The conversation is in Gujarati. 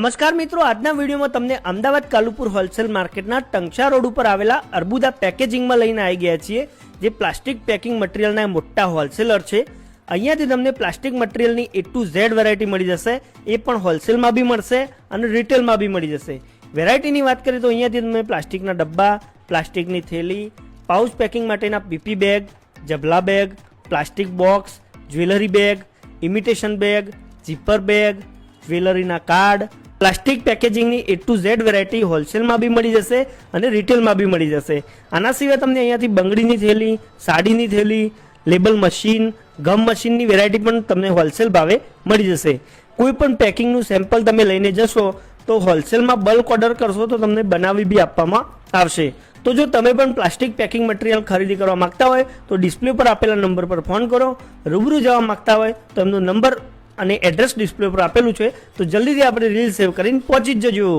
નમસ્કાર મિત્રો, આજના વિડીયોમાં તમને અમદાવાદ કાલુપુર હોલસેલ માર્કેટના ટંકશા રોડ ઉપર આવેલા અર્બુદા પેકેજિંગમાં લઈને આવી ગયા છીએ, જે પ્લાસ્ટિક પેકિંગ મટીરિયલના મોટા હોલસેલર છે. અહીંયાથી તમને પ્લાસ્ટિક મટીરિયલની એ ટુ ઝેડ વેરાયટી મળી જશે, એ પણ હોલસેલમાં બી મળશે અને રિટેલમાં બી મળી જશે. વેરાયટીની વાત કરીએ તો અહીંયાથી તમને પ્લાસ્ટિકના ડબ્બા, પ્લાસ્ટિકની થેલી પાઉચ પેકિંગ માટેના PP bag જબલા bag plastic box jewellery bag imitation bag zipper bag જ્વેલરીના card plastic પેકેજિંગની એ ટુ ઝેડ વેરાયટી હોલસેલમાં બી મળી જશે અને રિટેલમાં બી મળી જશે. આના સિવાય તમને અહીંયાથી બંગડીની થેલી, સાડીની થેલી, લેબલ મશીન, ગમ મશીનની વેરાયટી પણ તમને હોલસેલ ભાવે મળી જશે. કોઈ પણ પેકિંગનું સેમ્પલ તમે લઈને જશો, તો હોલસેલમાં બલ્ક ઓર્ડર કરશો તો તમને બનાવી બી આપવામાં આવશે. તો જો તમે પણ પ્લાસ્ટિક પેકિંગ મટીરિયલ ખરીદી કરવા માંગતા હોય, તો ડિસ્પ્લે પર આપેલા નંબર પર ફોન કરો. રૂબરૂ જવા માંગતા હોય, તો એમનો નંબર અને એડ્રેસ ડિસ્પ્લે પર આપેલું છે, તો જલ્દીથી આપણે રીલ સેવ કરીને પહોંચી જ જજો.